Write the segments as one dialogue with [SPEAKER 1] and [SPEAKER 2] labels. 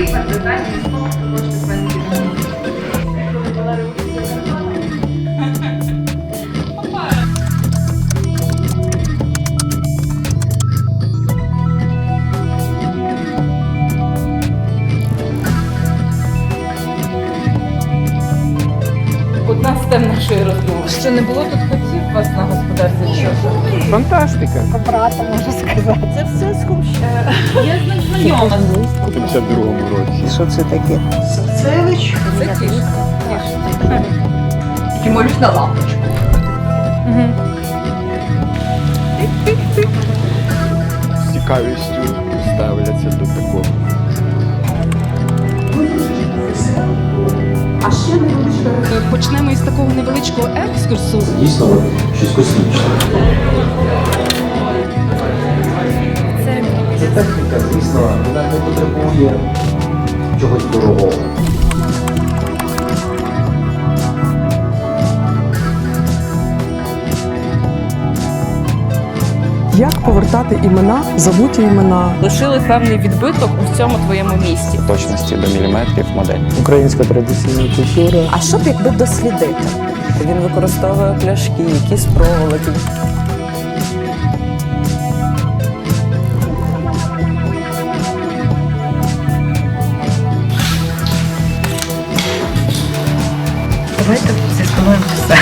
[SPEAKER 1] Одна з тем нашої розмови. Що не було тут котів у вас на господарстві?
[SPEAKER 2] Фантастика.
[SPEAKER 1] Це все з Кумщини. Я з ним знайома.
[SPEAKER 2] У 52-му році.
[SPEAKER 3] Що це таке?
[SPEAKER 1] Це кішка.
[SPEAKER 3] Ти можеш на лампочку.
[SPEAKER 2] З цікавістю ставляться до такого.
[SPEAKER 1] Почнемо із такого невеличкого екскурсу.
[SPEAKER 4] Дійсно, щось космічне. Це техніка, звісно, вона не потребує чогось дорогого.
[SPEAKER 5] Як повертати імена, забуті імена?
[SPEAKER 1] Лишили певний відбиток у всьому твоєму місті.
[SPEAKER 6] точності до міліметрів модель.
[SPEAKER 5] Українська традиційна культура.
[SPEAKER 7] А що б якби дослідити? Він використовує пляшки, якісь проволоки.
[SPEAKER 3] Давайте зіскануємо все.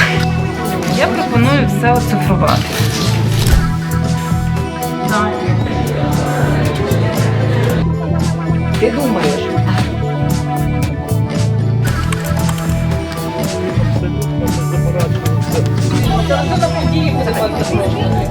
[SPEAKER 1] Я пропоную все оцифрувати.
[SPEAKER 3] Ти думаєш? Це Абсолютно не запорачується.